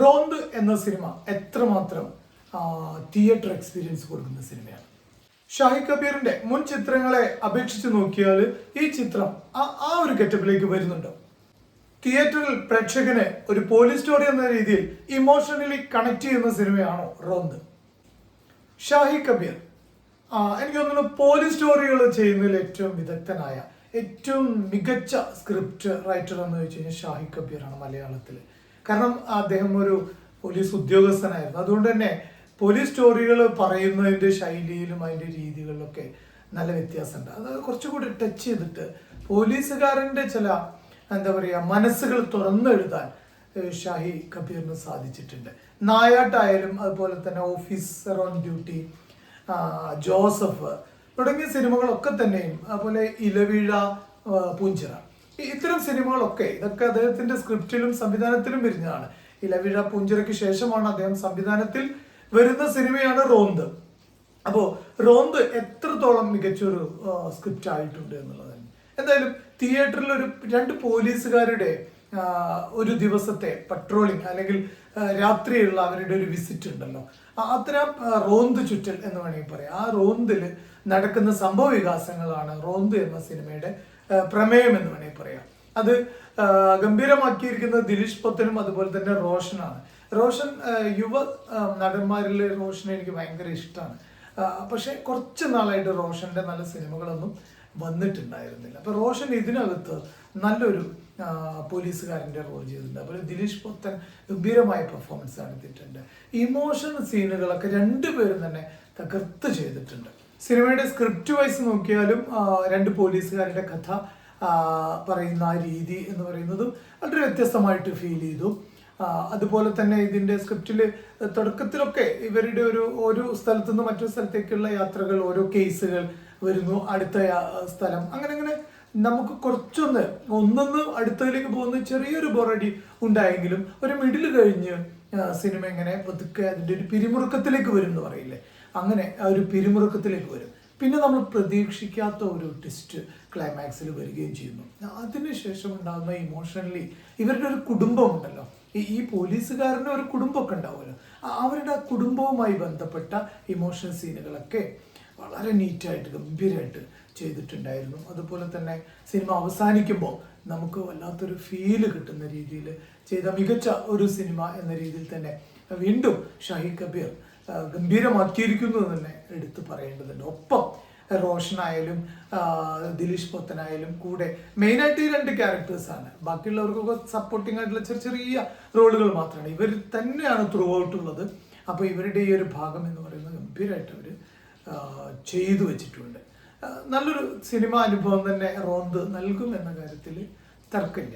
റോന്ത് എന്ന സിനിമ എത്രമാത്രം theatre experience കൊടുക്കുന്ന സിനിമയാണ്. ഷാഹി കബീറിന്റെ മുൻ ചിത്രങ്ങളെ അപേക്ഷിച്ച് നോക്കിയാൽ ഈ ചിത്രം ആ ഒരു ഗെറ്റപ്പിലേക്ക് വരുന്നുണ്ട്. തിയേറ്ററിൽ പ്രേക്ഷകനെ ഒരു പോലീസ് സ്റ്റോറി എന്ന രീതിയിൽ ഇമോഷണലി കണക്ട് ചെയ്യുന്ന സിനിമയാണോ റോന്ത്? ഷാഹി കബീർ എനിക്ക് തോന്നുന്നു പോലീസ് സ്റ്റോറികൾ ചെയ്യുന്നതിൽ ഏറ്റവും വിദഗ്ധനായ ഏറ്റവും മികച്ച സ്ക്രിപ്റ്റ് റൈറ്റർ എന്ന് വെച്ച് കഴിഞ്ഞാൽ ഷാഹി കബീറാണ് മലയാളത്തിൽ കാരണം അദ്ദേഹം ഒരു പോലീസ് ഉദ്യോഗസ്ഥനായിരുന്നു. അതുകൊണ്ട് തന്നെ പോലീസ് സ്റ്റോറികൾ പറയുന്നതിന്റെ ശൈലിയിലും അതിന്റെ രീതികളിലൊക്കെ നല്ല വ്യത്യാസമുണ്ട്. അത് കുറച്ചുകൂടി ടച്ച് ചെയ്തിട്ട് പോലീസുകാരന്റെ ചില എന്താ പറയുക മനസ്സുകൾ തുറന്നെഴുതാൻ ഷാഹി കബീറിന് സാധിച്ചിട്ടുണ്ട്. നായാട്ടായാലും അതുപോലെ തന്നെ ഓഫീസർ ഓൺ ഡ്യൂട്ടി ജോസഫ് തുടങ്ങിയ സിനിമകളൊക്കെ തന്നെയും അതുപോലെ ഇലവീഴ പൂഞ്ചിറ. ഇത്തരം സിനിമകളൊക്കെ ഇതൊക്കെ അദ്ദേഹത്തിന്റെ സ്ക്രിപ്റ്റിലും സംവിധാനത്തിലും വരുന്നതാണ് ഇലവീഴ പൂഞ്ചിറയ്ക്ക് ശേഷമാണ് അദ്ദേഹം സംവിധാനത്തിൽ വരുന്ന സിനിമയാണ് റോന്ത്. അപ്പോ റോന്ത് എത്രത്തോളം മികച്ചൊരു സ്ക്രിപ്റ്റ് ആയിട്ടുണ്ട് എന്നുള്ളത്. തന്നെ എന്തായാലും തിയേറ്ററിൽ ഒരു രണ്ട് പോലീസുകാരുടെ ഒരു ദിവസത്തെ പട്രോളിംഗ് അല്ലെങ്കിൽ രാത്രിയുള്ള അവരുടെ ഒരു വിസിറ്റ് ഉണ്ടല്ലോ. അത്ര റോന്ത് ചുറ്റൽ എന്ന് വേണമെങ്കിൽ പറയാം. ആ റോന്തിൽ നടക്കുന്ന സംഭവ വികാസങ്ങളാണ് റോന്ത് എന്ന സിനിമയുടെ പ്രമേയം എന്ന് വേണമെങ്കിൽ പറയാം. അത് ഗംഭീരമാക്കിയിരിക്കുന്നത് ദിലീഷ് പത്തനും അതുപോലെ തന്നെ റോഷനാണ്. റോഷൻ യുവ നടന്മാരിൽ റോഷനെ എനിക്ക് ഭയങ്കര ഇഷ്ടമാണ് പക്ഷെ കുറച്ച് നാളായിട്ട് റോഷന്റെ നല്ല സിനിമകളൊന്നും വന്നിട്ടുണ്ടായിരുന്നില്ല. അപ്പൊ റോഷൻ ഇതിനകത്ത് നല്ലൊരു പോലീസുകാരന്റെ റോൾ ചെയ്തിട്ടുണ്ട്. അതുപോലെ ദിലീഷ് പൊത്തൻ ഗംഭീരമായ പെർഫോമൻസ് നടത്തിയിട്ടുണ്ട്. ഇമോഷൻ സീനുകളൊക്കെ രണ്ടുപേരും തന്നെ തകർത്ത് ചെയ്തിട്ടുണ്ട്. സിനിമയുടെ സ്ക്രിപ്റ്റ് വൈസ് നോക്കിയാലും രണ്ട് പോലീസുകാരുടെ കഥ പറയുന്ന ആ രീതി എന്ന് പറയുന്നതും വളരെ വ്യത്യസ്തമായിട്ട് ഫീൽ ചെയ്തു. അതുപോലെ തന്നെ ഇതിന്റെ സ്ക്രിപ്റ്റിൽ തുടക്കത്തിലൊക്കെ ഇവരുടെ ഒരു ഒരു സ്ഥലത്തു നിന്ന് മറ്റൊരു സ്ഥലത്തേക്കുള്ള യാത്രകൾ ഓരോ കേസുകൾ വരുന്നു അടുത്ത സ്ഥലം. അങ്ങനെ അങ്ങനെ നമുക്ക് കുറച്ചൊന്ന് ഒന്നൊന്ന് അടുത്തതിലേക്ക് പോകുന്ന ചെറിയൊരു ബോറടി ഉണ്ടായെങ്കിലും ഒരു മിഡിൽ കഴിഞ്ഞ് സിനിമ എങ്ങനെ പതുക്കെ അതിന്റെ ഒരു പിരിമുറുക്കത്തിലേക്ക് വരും എന്ന് പറയില്ലേ? അങ്ങനെ ആ ഒരു പിരിമുറുക്കത്തിലേക്ക് വരും. പിന്നെ നമ്മൾ പ്രതീക്ഷിക്കാത്ത ഒരു ട്വിസ്റ്റ് ക്ലൈമാക്സിൽ വരികയും ചെയ്യുന്നു. അതിനുശേഷം ഉണ്ടാകുന്ന ഇമോഷണലി ഇവരുടെ ഒരു കുടുംബം ഉണ്ടല്ലോ. ഈ പോലീസുകാരന്റെ ഒരു കുടുംബമൊക്കെ ഉണ്ടാവുമല്ലോ. അവരുടെ കുടുംബവുമായി ബന്ധപ്പെട്ട ഇമോഷൻ സീനുകളൊക്കെ വളരെ നീറ്റായിട്ട് ഗംഭീരമായിട്ട് ചെയ്തിട്ടുണ്ടായിരുന്നു. അതുപോലെ തന്നെ സിനിമ അവസാനിക്കുമ്പോൾ നമുക്ക് വല്ലാത്തൊരു ഫീൽ കിട്ടുന്ന രീതിയിൽ ചെയ്ത മികച്ച ഒരു സിനിമ എന്ന രീതിയിൽ തന്നെ വീണ്ടും ഷാഹി കബീർ ആ, ഗംഭീരമാക്കിയിരിക്കുന്നു എന്ന് തന്നെ എടുത്തു പറയേണ്ടതുണ്ട്. ഒപ്പം റോഷനായാലും ദിലീഷ് പൊത്തനായാലും കൂടെ മെയിനായിട്ട് ഈ രണ്ട് ക്യാരക്ടേഴ്സാണ് ബാക്കിയുള്ളവർക്കൊക്കെ സപ്പോർട്ടിംഗ് ആയിട്ടുള്ള ചെറിയ ചെറിയ റോളുകൾ മാത്രമാണ്. ഇവർ തന്നെയാണ് ത്രൂ ഔട്ട് ഉള്ളത്. അപ്പോൾ ഇവരുടെ ഈ ഒരു ഭാഗം എന്ന് പറയുന്നത് ഗംഭീരമായിട്ട് അവർ ചെയ്തു വെച്ചിട്ടുണ്ട്. നല്ലൊരു സിനിമ അനുഭവം തന്നെ റോന്ത് നൽകും എന്ന കാര്യത്തിൽ തർക്കമില്ല.